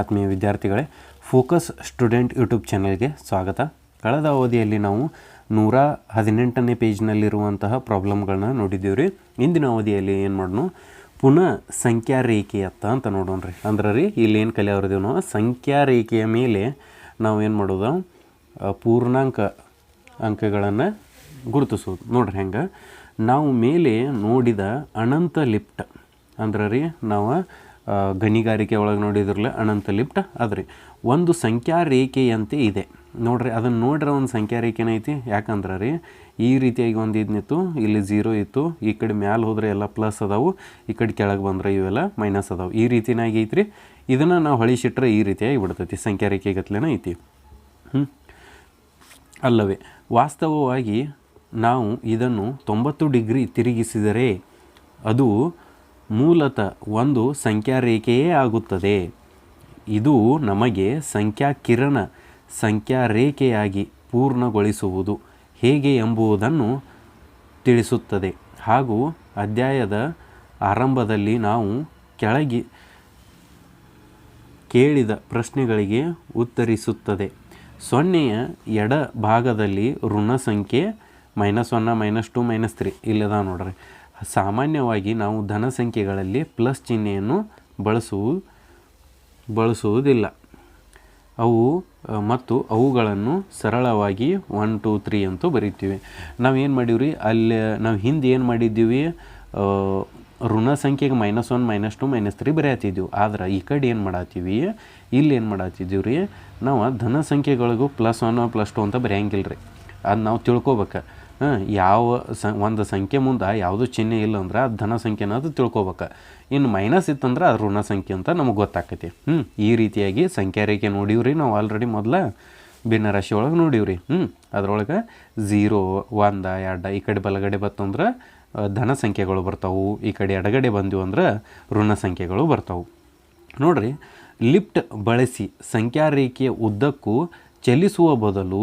ಆತ್ಮೀಯ ವಿದ್ಯಾರ್ಥಿಗಳೇ, focus student YouTube ಚಾನೆಲ್ಗೆ ಸ್ವಾಗತ. ಕಳೆದ ಅವಧಿಯಲ್ಲಿ ನಾವು ನೂರ ಹದಿನೆಂಟನೇ ಪೇಜ್ನಲ್ಲಿರುವಂತಹ ಪ್ರಾಬ್ಲಮ್ಗಳನ್ನ ನೋಡಿದ್ದೀವಿ ರೀ ಇಂದಿನ ಅವಧಿಯಲ್ಲಿ ಏನು ಮಾಡೋಣ ಪುನಃ ಸಂಖ್ಯಾ ರೇಖೆಯತ್ತ ಅಂತ ರೀ ಅಂದ್ರೆ ರೀ, ಇಲ್ಲಿ ಏನು ಕಲಿಯೋರ್ದೇವು ನಾವು ಸಂಖ್ಯಾ ರೇಖೆಯ ಮೇಲೆ ನಾವು ಏನು ಮಾಡೋದು ಪೂರ್ಣಾಂಕ ಅಂಕಗಳನ್ನು ಗುರುತಿಸೋದು. ನೋಡ್ರಿ ಹೆಂಗೆ, ನಾವು ಮೇಲೆ ನೋಡಿದ ಅನಂತ ಲಿಪ್ಟ್, ಅಂದ್ರೆ ರೀ, ನಾವು ಗಣಿಗಾರಿಕೆ ಒಳಗೆ ನೋಡಿದ್ರಲ್ಲ, ಅನಂತ ಲಿಫ್ಟ್ ಅದ್ರಿ. ಒಂದು ಸಂಖ್ಯಾ ರೇಖೆಯಂತೆ ಇದೆ. ನೋಡ್ರಿ ಅದನ್ನು ನೋಡ್ರೆ ಒಂದು ಸಂಖ್ಯಾ ರೇಖೆನ ಐತಿ. ಯಾಕಂದ್ರೆ ರೀ, ಈ ರೀತಿಯಾಗಿ ಒಂದು ಇದನ್ನಿತ್ತು ಇಲ್ಲಿ ಝೀರೋ ಇತ್ತು, ಈ ಕಡೆ ಮ್ಯಾಲೆ ಹೋದರೆ ಎಲ್ಲ ಪ್ಲಸ್ ಅದಾವು, ಈ ಕಡೆ ಕೆಳಗೆ ಬಂದ್ರೆ ಇವೆಲ್ಲ ಮೈನಸ್ ಅದಾವು. ಈ ರೀತಿನಾಗಿ ಐತ್ರಿ. ಇದನ್ನು ನಾವು ಹೊಳಿಸಿಟ್ರೆ ಈ ರೀತಿಯಾಗಿ ಬಿಡ್ತೈತಿ ಸಂಖ್ಯಾ ರೇಖೆಗತ್ಲೆನ ಐತಿ. ಹ್ಞೂ ಅಲ್ಲವೇ, ವಾಸ್ತವವಾಗಿ ನಾವು ಇದನ್ನು ತೊಂಬತ್ತು ಡಿಗ್ರಿ ತಿರುಗಿಸಿದರೆ ಅದು ಮೂಲತಃ ಒಂದು ಸಂಖ್ಯಾ ರೇಖೆಯೇ ಆಗುತ್ತದೆ. ಇದು ನಮಗೆ ಸಂಖ್ಯಾ ಕಿರಣ ಸಂಖ್ಯಾ ರೇಖೆಯಾಗಿ ಪೂರ್ಣಗೊಳಿಸುವುದು ಹೇಗೆ ಎಂಬುದನ್ನು ತಿಳಿಸುತ್ತದೆ. ಹಾಗೂ ಅಧ್ಯಾಯದ ಆರಂಭದಲ್ಲಿ ನಾವು ಕೆಳಗೆ ಕೇಳಿದ ಪ್ರಶ್ನೆಗಳಿಗೆ ಉತ್ತರಿಸುತ್ತದೆ. ಸೊನ್ನೆಯ ಎಡ ಭಾಗದಲ್ಲಿ ಋಣ ಸಂಖ್ಯೆ minus one minus two, minus three ಇಲ್ಲದ ನೋಡ್ರಿ. ಸಾಮಾನ್ಯವಾಗಿ ನಾವು ಧನ ಸಂಖ್ಯೆಗಳಲ್ಲಿ ಪ್ಲಸ್ ಚಿಹ್ನೆಯನ್ನು ಬಳಸುವು ಬಳಸುವುದಿಲ್ಲ. ಅವು ಮತ್ತು ಅವುಗಳನ್ನು ಸರಳವಾಗಿ ಒನ್ ಟೂ ತ್ರೀ ಅಂತೂ ಬರಿತೀವಿ. ನಾವೇನು ಮಾಡೀವ್ರಿ? ಅಲ್ಲಿ ನಾವು ಹಿಂದೆ ಏನು ಮಾಡಿದ್ದೀವಿ? ಋಣ ಸಂಖ್ಯೆಗೆ minus one minus two minus three ಬರೆಯತ್ತಿದ್ದೀವಿ ಆದ್ರೆ ಈ ಕಡೆ ಏನು ಮಾಡತ್ತೀವಿ? ಇಲ್ಲಿ ಏನು ಮಾಡತ್ತಿದ್ದೀವಿ ರೀ ನಾವು ಧನ ಸಂಖ್ಯೆಗಳಿಗೂ ಪ್ಲಸ್ ಒನ್ ಪ್ಲಸ್ ಟು ಅಂತ ಬರೆಯಂಗಿಲ್ಲ ರೀ ಅದು ನಾವು ತಿಳ್ಕೊಬೇಕು. ಯಾವ ಸ, ಒಂದು ಸಂಖ್ಯೆ ಮುಂದೆ ಯಾವುದೂ ಚಿಹ್ನೆ ಇಲ್ಲ ಅಂದ್ರೆ ಅದು ಧನ ಸಂಖ್ಯೆ ಅನ್ನೋದು ತಿಳ್ಕೊಬೇಕು. ಇನ್ನು ಮೈನಸ್ ಇತ್ತಂದ್ರೆ ಅದು ಋಣ ಸಂಖ್ಯೆ ಅಂತ ನಮಗೆ ಗೊತ್ತಾಕೈತಿ. ಹ್ಞೂ ಈ ರೀತಿಯಾಗಿ ಸಂಖ್ಯಾ ರೇಖೆ ನೋಡೀವ್ರಿ ನಾವು ಆಲ್ರೆಡಿ ಮೊದಲ ಭಿನ್ನರಾಶಿ ಒಳಗೆ ನೋಡೀವ್ರಿ. ಹ್ಞೂ ಅದರೊಳಗೆ ಝೀರೋ ಒಂದು, ಎರಡು ಈ ಕಡೆ ಬಲಗಡೆ ಬತ್ತಂದ್ರೆ ಧನ ಸಂಖ್ಯೆಗಳು ಬರ್ತಾವೆ. ಈ ಕಡೆ ಎಡಗಡೆ ಬಂದಿವು ಅಂದ್ರೆ ಋಣ ಸಂಖ್ಯೆಗಳು ಬರ್ತಾವೆ. ನೋಡ್ರಿ, ಲಿಫ್ಟ್ ಬಳಸಿ ಸಂಖ್ಯಾ ರೇಖೆಯ ಉದ್ದಕ್ಕೂ ಚಲಿಸುವ ಬದಲು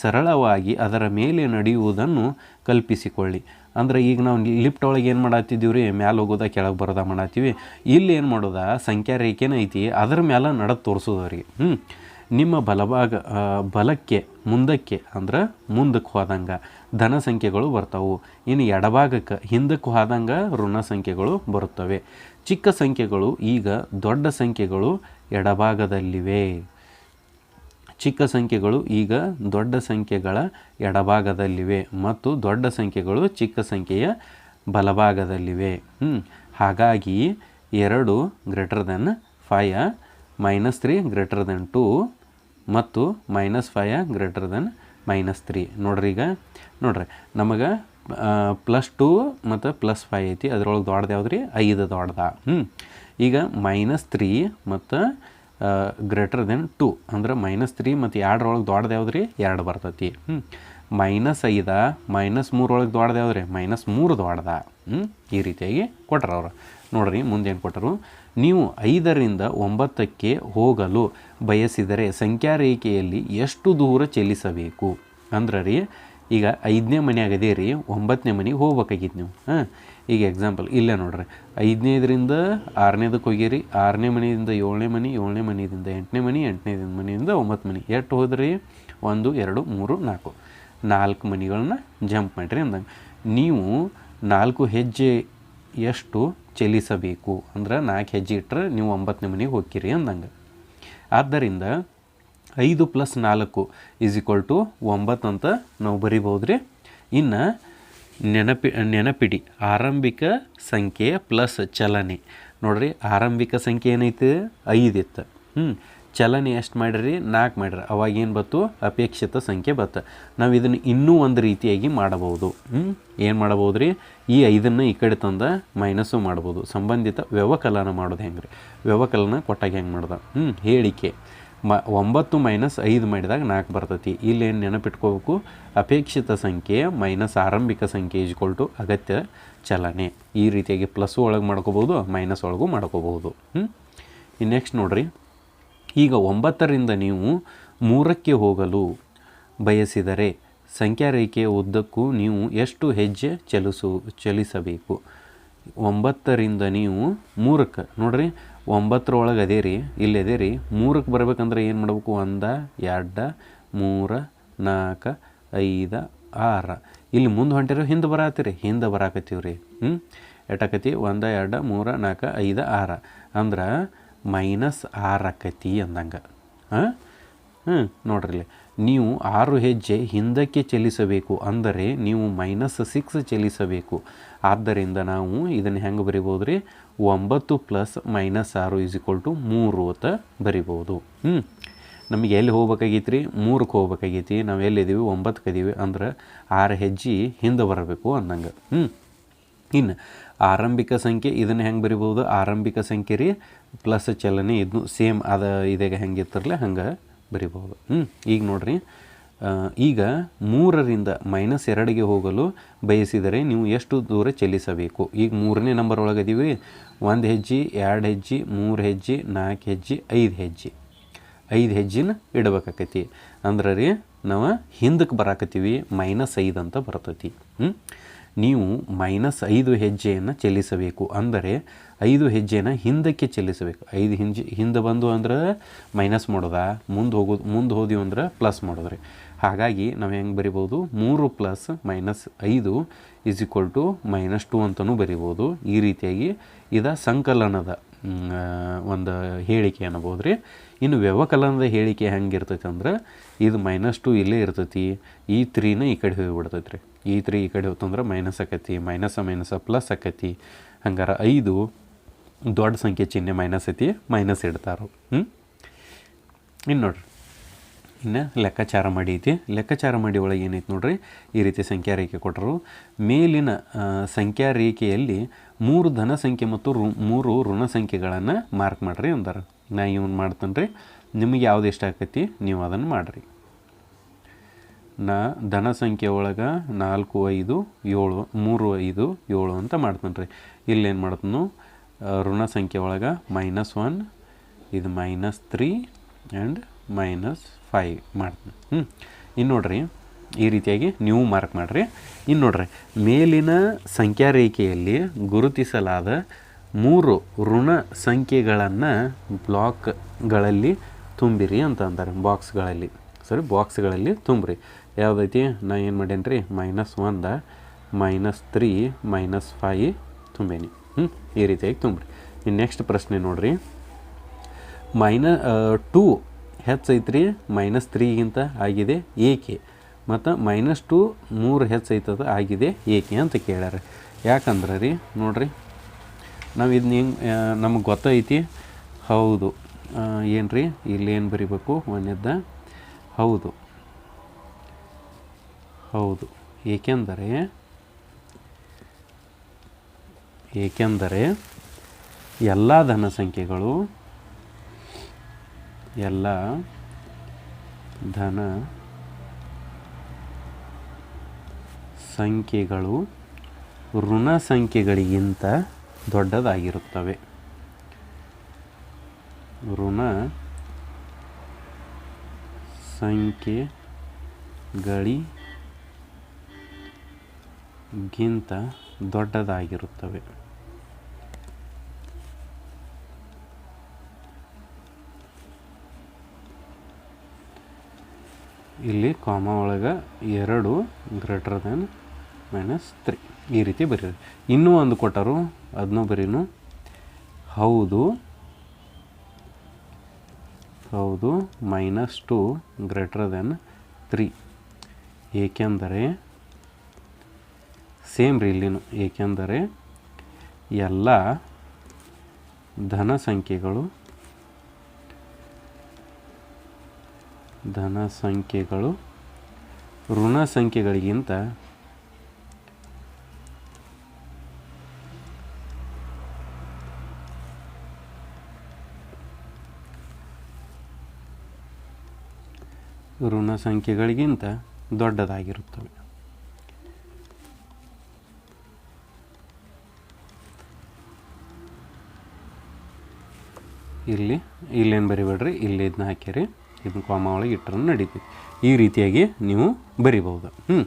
ಸರಳವಾಗಿ ಅದರ ಮೇಲೆ ನಡೆಯುವುದನ್ನು ಕಲ್ಪಿಸಿಕೊಳ್ಳಿ. ಅಂದ್ರೆ ಈಗ ನಾವು ಲಿಫ್ಟ್ ಒಳಗೆ ಏನು ಮಾಡತ್ತಿದ್ದೀವಿ ರೀ ಮ್ಯಾಲೆ ಹೋಗೋದ, ಕೆಳಗೆ ಬರೋದ ಮಾಡತ್ತೀವಿ ಇಲ್ಲಿ ಏನು ಮಾಡೋದ? ಸಂಖ್ಯಾ ರೇಖೆನ ಐತಿ, ಅದರ ಮ್ಯಾಲೆ ನಡದು ತೋರಿಸೋದವ್ರಿಗೆ ಹ್ಞೂ ನಿಮ್ಮ ಬಲಭಾಗ ಬಲಕ್ಕೆ, ಮುಂದಕ್ಕೆ, ಅಂದ್ರೆ ಮುಂದಕ್ಕೆ ಹೋದಂಗೆ ಧನ ಸಂಖ್ಯೆಗಳು ಬರ್ತಾವು. ಇನ್ನು ಎಡಭಾಗಕ್ಕೆ, ಹಿಂದಕ್ಕೆ ಹೋದಂಗೆ ಋಣ ಸಂಖ್ಯೆಗಳು ಬರುತ್ತವೆ. ಚಿಕ್ಕ ಸಂಖ್ಯೆಗಳು, ಈಗ ದೊಡ್ಡ ಸಂಖ್ಯೆಗಳು ಎಡಭಾಗದಲ್ಲಿವೆ. ಚಿಕ್ಕ ಸಂಖ್ಯೆಗಳು ಈಗ ದೊಡ್ಡ ಸಂಖ್ಯೆಗಳ ಎಡಭಾಗದಲ್ಲಿವೆ ಮತ್ತು ದೊಡ್ಡ ಸಂಖ್ಯೆಗಳು ಚಿಕ್ಕ ಸಂಖ್ಯೆಯ ಬಲಭಾಗದಲ್ಲಿವೆ. ಹಾಗಾಗಿ ಎರಡು greater than five minus three greater than two ಮತ್ತು minus five greater than minus three ನೋಡ್ರಿ ಈಗ. ನೋಡ್ರಿ, ನಮಗೆ ಪ್ಲಸ್ ಟೂ ಮತ್ತು ಪ್ಲಸ್ ಫೈ ಐತಿ. ಅದರೊಳಗೆ ದೊಡ್ಡದ ಯಾವ್ದು ರೀ ಐದು ದೊಡ್ಡದ ಹ್ಞೂ ಈಗ ಮೈನಸ್ ತ್ರೀ ಮತ್ತು ಗ್ರೇಟರ್ ದೆನ್ ಟು ಅಂದ್ರೆ ಮೈನಸ್ ತ್ರೀ ಮತ್ತು ಎರಡರೊಳಗೆ ದೊಡ್ಡದು ಯಾವ್ದು ರೀ ಎರಡು ಬರ್ತೈತಿ. ಹ್ಞೂ ಮೈನಸ್ ಐದ ಮೈನಸ್ ಮೂರೊಳಗೆ ದೊಡ್ಡದು ಯಾವ್ದು ರೀ ಮೈನಸ್ ಮೂರು ದೊಡ್ಡದ. ಹ್ಞೂ ಈ ರೀತಿಯಾಗಿ ಕೊಟ್ರು ಅವರು. ನೋಡ್ರಿ, ಮುಂದೇನು ಕೊಟ್ಟರು ನೀವು ಐದರಿಂದ ಒಂಬತ್ತಕ್ಕೆ ಹೋಗಲು ಬಯಸಿದರೆ ಸಂಖ್ಯಾ ರೇಖೆಯಲ್ಲಿ ಎಷ್ಟು ದೂರ ಚಲಿಸಬೇಕು? ಅಂದ್ರೆ ರೀ ಈಗ ಐದನೇ ಮನೆ ಆಗದೇ ರೀ ಒಂಬತ್ತನೇ ಮನೆಗೆ ಹೋಗ್ಬೇಕಾಗಿತ್ತು ನೀವು. ಹಾಂ ಈಗ ಎಕ್ಸಾಂಪಲ್ ಇಲ್ಲೇ ನೋಡ್ರಿ. ಐದನೇದ್ರಿಂದ ಆರನೇದಕ್ಕೆ ಹೋಗಿರಿ ಆರನೇ ಮನೆಯಿಂದ ಏಳನೇ ಮನೆ, ಏಳನೇ ಮನೆಯಿಂದ ಎಂಟನೇ ಮನೆ ಎಂಟನೇ ಮನೆಯಿಂದ ಒಂಬತ್ತು ಮನೆ. ಎಷ್ಟು ಹೋದ್ರಿ? ಒಂದು, ಎರಡು, ಮೂರು, ನಾಲ್ಕು. ನಾಲ್ಕು ಮನೆಗಳನ್ನ ಜಂಪ್ ಮಾಡಿರಿ ಅಂದಂಗೆ. ನೀವು ನಾಲ್ಕು ಹೆಜ್ಜೆ ಎಷ್ಟು ಚಲಿಸಬೇಕು? ಅಂದ್ರೆ ನಾಲ್ಕು ಹೆಜ್ಜೆ ಇಟ್ಟರೆ ನೀವು ಒಂಬತ್ತನೇ ಮನೆಗೆ ಹೋಗ್ತೀರಿ ಅಂದಂಗೆ. ಆದ್ದರಿಂದ ಐದು ಪ್ಲಸ್ ನಾಲ್ಕು ಈಸ್ ಈಕ್ವಲ್ ಟು ಒಂಬತ್ತು ಅಂತ ನಾವು ಬರಿಬೋದು ರೀ ಇನ್ನು ನೆನಪಿ, ನೆನಪಿಡಿ. ಆರಂಭಿಕ ಸಂಖ್ಯೆ ಪ್ಲಸ್ ಚಲನೆ. ನೋಡ್ರಿ, ಆರಂಭಿಕ ಸಂಖ್ಯೆ ಏನೈತೆ? ಐದಿತ್ತು ಹ್ಞೂ ಚಲನೆ ಎಷ್ಟು ಮಾಡಿರಿ? ನಾಲ್ಕು ಮಾಡಿರಿ. ಅವಾಗ ಏನು ಬತ್ತು? ಅಪೇಕ್ಷಿತ ಸಂಖ್ಯೆ ಬತ್ತು. ನಾವು ಇದನ್ನು ಇನ್ನೂ ಒಂದು ರೀತಿಯಾಗಿ ಮಾಡಬಹುದು. ಹ್ಞೂ ಏನು ಮಾಡಬಹುದು ರೀ ಈ ಐದನ್ನು ಈ ಕಡೆ ತಂದ ಮೈನಸ್ಸು ಮಾಡ್ಬೋದು ಸಂಬಂಧಿತ ವ್ಯವಕಲನ ಮಾಡೋದು ಹೆಂಗೆ ರೀ ವ್ಯವಕಲನ ಕೊಟ್ಟಾಗ ಹೆಂಗೆ ಮಾಡ್ದೆ? ಹ್ಞೂ ಹೇಳಿಕೆ. ಮ, ಒಂಬತ್ತು ಮೈನಸ್ ಐದು ಮಾಡಿದಾಗ ನಾಲ್ಕು ಬರ್ತೈತಿ. ಇಲ್ಲಿ ಏನು ನೆನಪಿಟ್ಕೋಬೇಕು? ಅಪೇಕ್ಷಿತ ಸಂಖ್ಯೆ ಮೈನಸ್ ಆರಂಭಿಕ ಸಂಖ್ಯೆ ಈಜ್ಕೊಲ್ ಅಗತ್ಯ ಚಲನೆ. ಈ ರೀತಿಯಾಗಿ ಪ್ಲಸ್ ಒಳಗೆ ಮಾಡ್ಕೋಬೋದು ಮೈನಸ್ ಒಳಗೂ ಮಾಡ್ಕೋಬಹುದು. ಹ್ಞೂ ನೆಕ್ಸ್ಟ್ ನೋಡಿರಿ. ಈಗ ಒಂಬತ್ತರಿಂದ ನೀವು ಮೂರಕ್ಕೆ ಹೋಗಲು ಬಯಸಿದರೆ ಸಂಖ್ಯಾ ರೇಖೆಯ ಉದ್ದಕ್ಕೂ ನೀವು ಎಷ್ಟು ಹೆಜ್ಜೆ ಚಲಿಸು, ಚಲಿಸಬೇಕು? ಒಂಬತ್ತರಿಂದ ನೀವು ಮೂರಕ್ಕೆ. ನೋಡ್ರಿ ಒಂಬತ್ತರೊಳಗೆ ಅದೇ ರೀ ಇಲ್ಲಿ ಅದೇ ರೀ ಮೂರಕ್ಕೆ ಬರ್ಬೇಕಂದ್ರೆ ಏನು ಮಾಡಬೇಕು? ಒಂದು, ಎರಡು, ಮೂರು, ನಾಲ್ಕು, ಐದು, ಆರು. ಇಲ್ಲಿ ಮುಂದೆ ಹೊಂಟಿರೋ ಹಿಂದೆ ಬರಾತೀರಿ, ಹಿಂದೆ ಬರಾಕತ್ತೀವಿ ರೀ ಹ್ಞೂ ಎಟಾಕತಿ ಒಂದು, ಎರಡು, ಮೂರು, ನಾಲ್ಕು, ಐದು, ಆರು. ಅಂದ್ರೆ ಮೈನಸ್ ಆರು ಆಕತಿ ಅಂದಂಗೆ. ಹಾಂ? ಹ್ಞೂ ನೋಡ್ರಿ ಇಲ್ಲಿ. ನೀವು ಆರು ಹೆಜ್ಜೆ ಹಿಂದಕ್ಕೆ ಚಲಿಸಬೇಕು ಅಂದರೆ ನೀವು ಮೈನಸ್ ಸಿಕ್ಸ್ ಚಲಿಸಬೇಕು. ಆದ್ದರಿಂದ ನಾವು ಇದನ್ನು ಹೆಂಗೆ ಬರಿಬೋದು ರೀ ಒಂಬತ್ತು ಪ್ಲಸ್ ಮೈನಸ್ ಆರು ಇಸ್ ಈಕ್ವಲ್ ಟು ಮೂರು ಅಂತ ಬರಿಬೋದು. ಹ್ಞೂ ನಮಗೆ ಎಲ್ಲಿ ಹೋಗ್ಬೇಕಾಗೈತಿ ರೀ ಮೂರಕ್ಕೆ ಹೋಗ್ಬೇಕಾಗೈತಿ. ನಾವು ಎಲ್ಲಿದ್ದೀವಿ ಒಂಬತ್ತಕ್ಕೆ ಇದೀವಿ. ಅಂದ್ರೆ ಆರು ಹೆಜ್ಜೆ ಹಿಂದೆ ಬರಬೇಕು ಅಂದಂಗೆ. ಹ್ಞೂ ಇನ್ನು ಆರಂಭಿಕ ಸಂಖ್ಯೆ ಇದನ್ನು ಹೆಂಗೆ ಬರಿಬೋದು? ಆರಂಭಿಕ ಸಂಖ್ಯೆ ರೀ. ಪ್ಲಸ್ ಚಲನೆ ಇದು ಸೇಮ್ ಅದ ಇದಾಗ ಹೆಂಗೆ ಹಂಗೆ ಬರಿಬೋದು ಹ್ಞೂ ಈಗ ನೋಡ್ರಿ. ಈಗ ಮೂರರಿಂದ ಮೈನಸ್ ಎರಡಿಗೆ ಹೋಗಲು ಬಯಸಿದರೆ ನೀವು ಎಷ್ಟು ದೂರ ಚಲಿಸಬೇಕು? ಈಗ ಮೂರನೇ ನಂಬರ್ ಒಳಗದೀವಿ ಒಂದು ಹೆಜ್ಜೆ, ಎರಡು ಹೆಜ್ಜೆ, ಮೂರು ಹೆಜ್ಜೆ, ನಾಲ್ಕು ಹೆಜ್ಜೆ, ಐದು ಹೆಜ್ಜೆ. ಐದು ಹೆಜ್ಜೆನ ಇಡಬೇಕಾಕೈತಿ. ಅಂದ್ರೆ ರೀ, ನಾವು ಹಿಂದಕ್ಕೆ ಬರಾಕತ್ತೀವಿ, ಮೈನಸ್ ಐದು ಅಂತ ಬರ್ತೈತಿ. ಹ್ಞೂ ನೀವು ಮೈನಸ್ ಐದು ಹೆಜ್ಜೆಯನ್ನು ಚಲಿಸಬೇಕು. ಅಂದರೆ ಐದು ಹೆಜ್ಜೆಯನ್ನು ಹಿಂದಕ್ಕೆ ಚಲಿಸಬೇಕು. ಐದು ಹಿಂಜೆ, ಹಿಂದೆ ಬಂದು ಅಂದ್ರೆ ಮೈನಸ್ ಮಾಡೋದಾ? ಮುಂದೆ ಹೋಗೋದು ಮುಂದೆ ಹೋದಿವಿ ಅಂದ್ರೆ ಪ್ಲಸ್ ಮಾಡೋದ್ರಿ ಹಾಗಾಗಿ ನಾವು ಹೆಂಗೆ ಬರಿಬೋದು? ಮೂರು ಪ್ಲಸ್ ಮೈನಸ್ ಐದು is equal to minus two ಅಂತಲೂ ಬರಿಬೋದು. ಈ ರೀತಿಯಾಗಿ ಇದು ಸಂಕಲನದ ಒಂದು ಹೇಳಿಕೆ ಅನ್ಬೋದು ರೀ ಇನ್ನು ವ್ಯವಕಲನದ ಹೇಳಿಕೆ ಹೆಂಗೆ ಇರ್ತೈತೆ ಅಂದ್ರೆ, ಇದು ಮೈನಸ್ ಟು ಇಲ್ಲೇ ಇರ್ತೈತಿ. ಈ ತ್ರೀನ ಈ ಕಡೆ ಹೋಗಿಬಿಡ್ತೈತೆ ರೀ ಈ ತ್ರೀ ಈ ಕಡೆ ಹೋತಂದ್ರೆ ಮೈನಸ್ ಆಕತಿ ಮೈನಸ್ ಮೈನಸ್ ಪ್ಲಸ್ ಆಕತಿ. ಹಂಗಾರೆ ಐದು ದೊಡ್ಡ ಸಂಖ್ಯೆ ಚಿಹ್ನೆ ಮೈನಸ್ ಐತಿ ಮೈನಸ್ ಇಡ್ತಾರೆ. ಹ್ಞೂ ಇನ್ನು ನೋಡ್ರಿ. ಇನ್ನು ಲೆಕ್ಕಾಚಾರ ಮಾಡಿ ಐತಿ. ಲೆಕ್ಕಾಚಾರ ಮಾಡಿ ಒಳಗೆ ಏನೈತೆ ನೋಡ್ರಿ? ಈ ರೀತಿ ಸಂಖ್ಯಾ ರೇಖೆ ಕೊಟ್ಟರು ಮೇಲಿನ ಸಂಖ್ಯಾ ರೇಖೆಯಲ್ಲಿ ಮೂರು ಧನ ಸಂಖ್ಯೆ ಮತ್ತು ರು ಮೂರು ಋಣ ಸಂಖ್ಯೆಗಳನ್ನು ಮಾರ್ಕ್ ಮಾಡಿರಿ ಅಂದಾರ ನಾ ಇವನು ಮಾಡ್ತೇನೆ ರೀ ನಿಮಗೆ ಯಾವ್ದು ಇಷ್ಟ ಆಕೈತಿ ನೀವು ಅದನ್ನು ಮಾಡಿರಿ. ನಾ ಧನ ಸಂಖ್ಯೆ ಒಳಗೆ ನಾಲ್ಕು, ಐದು, ಏಳು, ಮೂರು, ಐದು, ಏಳು ಅಂತ ಮಾಡ್ತೇನೆ ರೀ ಇಲ್ಲೇನು ಮಾಡ್ತಾನು? ಋಣ ಸಂಖ್ಯೆ ಒಳಗೆ ಮೈನಸ್ ಒನ್ ಇದು minus three and minus five ಮಾಡ್ತೀನಿ. ಹ್ಞೂ ಇನ್ನು ನೋಡ್ರಿ, ಈ ರೀತಿಯಾಗಿ ನೀವು ಮಾರ್ಕ್ ಮಾಡಿರಿ. ಇನ್ನು ನೋಡ್ರಿ, ಮೇಲಿನ ಸಂಖ್ಯಾ ರೇಖೆಯಲ್ಲಿ ಗುರುತಿಸಲಾದ ಮೂರು ಋಣ ಸಂಖ್ಯೆಗಳನ್ನು ಬ್ಲಾಕ್ಗಳಲ್ಲಿ ತುಂಬಿರಿ ಅಂತ ಅಂತಾರೆ ಬಾಕ್ಸ್ಗಳಲ್ಲಿ ಸರಿ ಬಾಕ್ಸ್ಗಳಲ್ಲಿ ತುಂಬ್ರಿ. ಯಾವುದೈತಿ? ನಾ ಏನು ಮಾಡೇನಿ ರೀ ಮೈನಸ್ ಒಂದ ಮೈನಸ್ ತ್ರೀ ಮೈನಸ್ ಫೈ ತುಂಬೇನಿ. ಹ್ಞೂ ಈ ರೀತಿಯಾಗಿ ತುಂಬ್ರಿ. ಇನ್ನು ನೆಕ್ಸ್ಟ್ ಪ್ರಶ್ನೆ ನೋಡ್ರಿ. ಮೈನ ಟೂ ಹೆಚ್ಚೈತ್ರಿ ಮೈನಸ್ ತ್ರೀಗಿಂತ ಆಗಿದೆ ಏಕೆ? ಮತ್ತು ಮೈನಸ್ ಟು ಮೂರು ಹೆಚ್ಚೈತದ ಆಗಿದೆ ಏಕೆ ಅಂತ ಕೇಳ್ಯಾರ. ಯಾಕಂದ್ರೆ ರೀ, ನೋಡ್ರಿ, ನಾವು ಇದನ್ನ ಹೆಂಗೆ ನಮಗೆ ಗೊತ್ತೈತಿ. ಹೌದು ಏನು ರೀ ಇಲ್ಲೇನು ಬರಿಬೇಕು ಒಂದಿದ್ದ? ಹೌದು ಹೌದು, ಏಕೆಂದರೆ ಏಕೆಂದರೆ ಎಲ್ಲ ಧನ ಸಂಖ್ಯೆಗಳು ಎಲ್ಲ ಧನ ಸಂಖ್ಯೆಗಳು ಋಣ ಸಂಖ್ಯೆಗಳಿಗಿಂತ ದೊಡ್ಡದಾಗಿರುತ್ತವೆ. ಋಣ ಸಂಖ್ಯೆಗಳಿಗಿಂತ ದೊಡ್ಡದಾಗಿರುತ್ತವೆ. ಇಲ್ಲಿ ಕಾಮ ಒಳಗೆ ಎರಡು ಗ್ರೇಟರ್ ದೆನ್ ಮೈನಸ್ ತ್ರೀ ಈ ರೀತಿ ಬರೀರಿ. ಇನ್ನೂ ಒಂದು ಕೊಟ್ಟರು ಅದನ್ನೂ ಬರೀನು. ಹೌದು ಹೌದು minus two greater than three ಏಕೆಂದರೆ ಸೇಮ್ ರೀ ಇಲ್ಲಿನು. ಏಕೆಂದರೆ, ಎಲ್ಲ ಧನ ಸಂಖ್ಯೆಗಳು ಧನ ಸಂಖ್ಯೆಗಳು ಋಣ ಸಂಖ್ಯೆಗಳಿಗಿಂತ ಋಣ ಸಂಖ್ಯೆಗಳಿಗಿಂತ ದೊಡ್ಡದಾಗಿರುತ್ತವೆ. ಇಲ್ಲಿ ಇಲ್ಲೇನು ಬರಿಬೇಡ್ರಿ? ಇಲ್ಲಿ ಇದನ್ನ ಹಾಕಿರಿ ಇದನ್ನ ಕಾಮ ಒಳಗೆ ಇಟ್ಟರೆ ನಡೀತೈತಿ ಈ ರೀತಿಯಾಗಿ ನೀವು ಬರಿಬೋದು ಹ್ಞೂ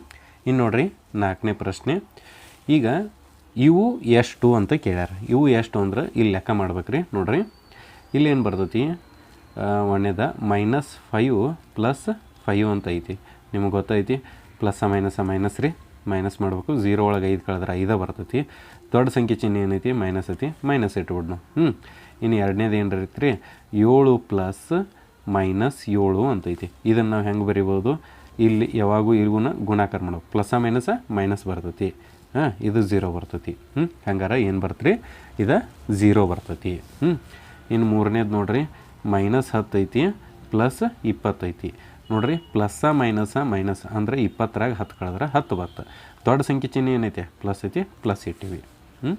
ಇನ್ನು ನೋಡ್ರಿ ನಾಲ್ಕನೇ ಪ್ರಶ್ನೆ. ಈಗ ಇವು ಎಷ್ಟು ಅಂತ ಕೇಳ್ಯಾರ. ಇವು ಎಷ್ಟು ಅಂದ್ರೆ ಇಲ್ಲಿ ಲೆಕ್ಕ ಮಾಡ್ಬೇಕ್ರಿ. ನೋಡ್ರಿ. ಇಲ್ಲೇನು ಬರ್ತೈತಿ? ಒಂದೇದ ಮೈನಸ್ ಫೈವ್ ಪ್ಲಸ್ ಫೈವ್ ಅಂತ ಐತಿ. ನಿಮಗೆ ಗೊತ್ತೈತಿ? ಪ್ಲಸ್ ಮೈನಸ್ ಮೈನಸ್ ರೀ. ಮೈನಸ್ ಮಾಡಬೇಕು. ಝೀರೋ ಒಳಗೆ ಐದು ಕಳೆದ್ರೆ ಐದೇ ಬರ್ತೈತಿ. ದೊಡ್ಡ ಸಂಖ್ಯೆ ಚಿಹ್ನೆ ಏನೈತಿ? ಮೈನಸ್ ಐತಿ. ಮೈನಸ್ ಇಟ್ಬಿಡ್ನು. ಹ್ಞೂ ಇನ್ನು ಎರಡನೇದು ಏನು ರೀ ಏಳು ಪ್ಲಸ್ ಮೈನಸ್ ಏಳು ಅಂತೈತಿ. ಇದನ್ನು ನಾವು ಹೆಂಗೆ ಬರಿಬೋದು ಇಲ್ಲಿ ಯಾವಾಗೂ ಇಲ್ಗುನ ಗುಣಾಕಾರ ಮಾಡೋದು ಪ್ಲಸ್ ಮೈನಸ ಮೈನಸ್ ಬರ್ತೈತಿ. ಹಾಂ, ಇದು ಝೀರೋ ಬರ್ತೈತಿ. ಹ್ಞೂ ಹಂಗಾರೆ ಏನು ಬರ್ತೀರಿ? ಇದು ಝೀರೋ ಬರ್ತೈತಿ. ಹ್ಞೂ ಇನ್ನು ಮೂರನೇದು ನೋಡ್ರಿ. ಮೈನಸ್ ಹತ್ತೈತಿ ಪ್ಲಸ್ ಇಪ್ಪತ್ತೈತಿ ನೋಡ್ರಿ ಪ್ಲಸ್ಸ ಮೈನಸ ಮೈನಸ್ ಅಂದರೆ ಇಪ್ಪತ್ತರಾಗ ಹತ್ತು ಕಳೆದ್ರೆ ಹತ್ತು ಬತ್ತು. ದೊಡ್ಡ ಸಂಖ್ಯೆ ಚಿಹ್ನೆ ಏನೈತೆ? ಪ್ಲಸ್ ಐತಿ, ಪ್ಲಸ್ ಇಟ್ಟಿವಿ. ಹ್ಞೂ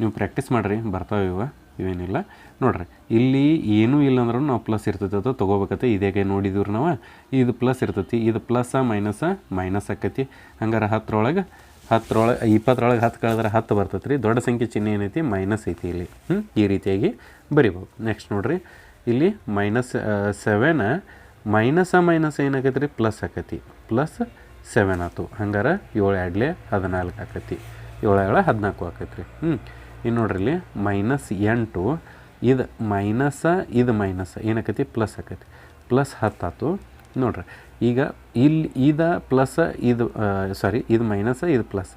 ನೀವು ಪ್ರಾಕ್ಟೀಸ್ ಮಾಡಿರಿ, ಬರ್ತಾವೆ ಇವ. ಇವೇನಿಲ್ಲ. ನೋಡ್ರಿ, ಇಲ್ಲಿ ಏನೂ ಇಲ್ಲ ಅಂದ್ರೂ ನಾವು ಪ್ಲಸ್ ಇರ್ತೈತೆ ಅದು ತೊಗೋಬೇಕತ್ತೆ. ಇದೇಗೆ ನೋಡಿದ್ರು ನಾವು. ಇದು ಪ್ಲಸ್ ಇರ್ತೈತಿ. ಇದು ಪ್ಲಸ್ಸ ಮೈನಸ ಮೈನಸ್ ಆಕೈತಿ. ಹಂಗಾರೆ ಹತ್ತರೊಳಗೆ ಹತ್ತರೊಳಗೆ, ಇಪ್ಪತ್ತರೊಳಗೆ ಹತ್ತು ಕಳೆದ್ರೆ ಹತ್ತು ಬರ್ತೈತೆ ರೀ ದೊಡ್ಡ ಸಂಖ್ಯೆ ಚಿಹ್ನೆ ಏನೈತಿ? ಮೈನಸ್ ಐತಿ ಇಲ್ಲಿ. ಈ ರೀತಿಯಾಗಿ ಬರಿಬೋದು. ನೆಕ್ಸ್ಟ್ ನೋಡಿರಿ, ಇಲ್ಲಿ ಮೈನಸ್ ಸೆವೆನ್ ಮೈನಸ ಮೈನಸ್ ಏನಾಗೈತೆ ರೀ ಪ್ಲಸ್ ಆಕೈತಿ. ಪ್ಲಸ್ ಸೆವೆನ್ ಆಯ್ತು ಹಂಗಾರೆ ಏಳು ಎರಡ್ಲೆ ಹದಿನಾಲ್ಕು ಆಕೈತಿ. ಏಳು ಎರಡು ಹದಿನಾಲ್ಕು ಆಕೈತಿ ರೀ ಹ್ಞೂ ಇನ್ನು ನೋಡ್ರಿ ಇಲ್ಲಿ ಮೈನಸ್ ಎಂಟು, ಇದು ಮೈನಸ ಇದು ಮೈನಸ್ ಏನಾಕೈತಿ ಪ್ಲಸ್ ಆಕೈತಿ ಪ್ಲಸ್ ಹತ್ತಾತು ನೋಡ್ರಿ, ಈಗ ಇಲ್ಲಿ ಇದು ಪ್ಲಸ್ ಇದು ಸಾರಿ ಇದು ಮೈನಸ ಇದು plus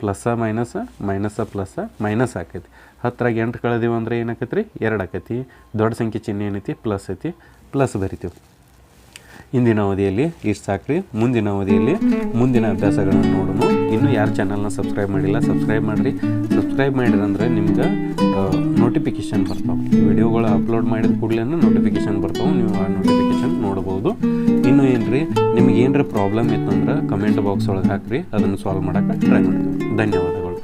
plus minus minus plus minus ಆಕೈತಿ ಹತ್ತರಾಗ ಎಂಟು ಕಳೆದೀವಿ ಅಂದರೆ ಏನಾಕೈತಿ ರೀ ಎರಡು ಆಕೈತಿ ದೊಡ್ಡ ಸಂಖ್ಯೆ ಚಿಹ್ನೆ ಏನೈತಿ? ಪ್ಲಸ್ ಐತಿ. ಪ್ಲಸ್ ಬರಿತೀವಿ. ಇಂದಿನ ಅವಧಿಯಲ್ಲಿ ಇಷ್ಟು ಸಾಕ್ರಿ. ಮುಂದಿನ ಅವಧಿಯಲ್ಲಿ ಮುಂದಿನ ಅಭ್ಯಾಸಗಳನ್ನು ನೋಡೋಣ. ಇನ್ನೂ ಯಾರು ಚಾನಲ್ನ ಸಬ್ಸ್ಕ್ರೈಬ್ ಮಾಡಿಲ್ಲ ಸಬ್ಸ್ಕ್ರೈಬ್ ಮಾಡಿರಿ. ಸಬ್ಸ್ಕ್ರೈಬ್ ಮಾಡಿರಂದ್ರೆ ನಿಮ್ಗೆ ನೋಟಿಫಿಕೇಷನ್ ಬರ್ತಾವೆ. ವಿಡಿಯೋಗಳು ಅಪ್ಲೋಡ್ ಮಾಡಿದ ಕೂಡಲೇ ನೋಟಿಫಿಕೇಷನ್ ಬರ್ತಾವೆ. ನೀವು ಆ ನೋಟಿಫಿಕೇಷನ್ ನೋಡ್ಬೋದು. ಇನ್ನೂ ಏನು ರೀ ನಿಮ್ಗೆ ಏನರ ಪ್ರಾಬ್ಲಮ್ ಇತ್ತಂದ್ರೆ ಕಮೆಂಟ್ ಬಾಕ್ಸ್ ಒಳಗೆ ಹಾಕಿರಿ. ಅದನ್ನು ಸಾಲ್ವ್ ಮಾಡೋಕ್ಕೆ ಟ್ರೈ ಮಾಡ್ತೀವಿ. ಧನ್ಯವಾದಗಳು.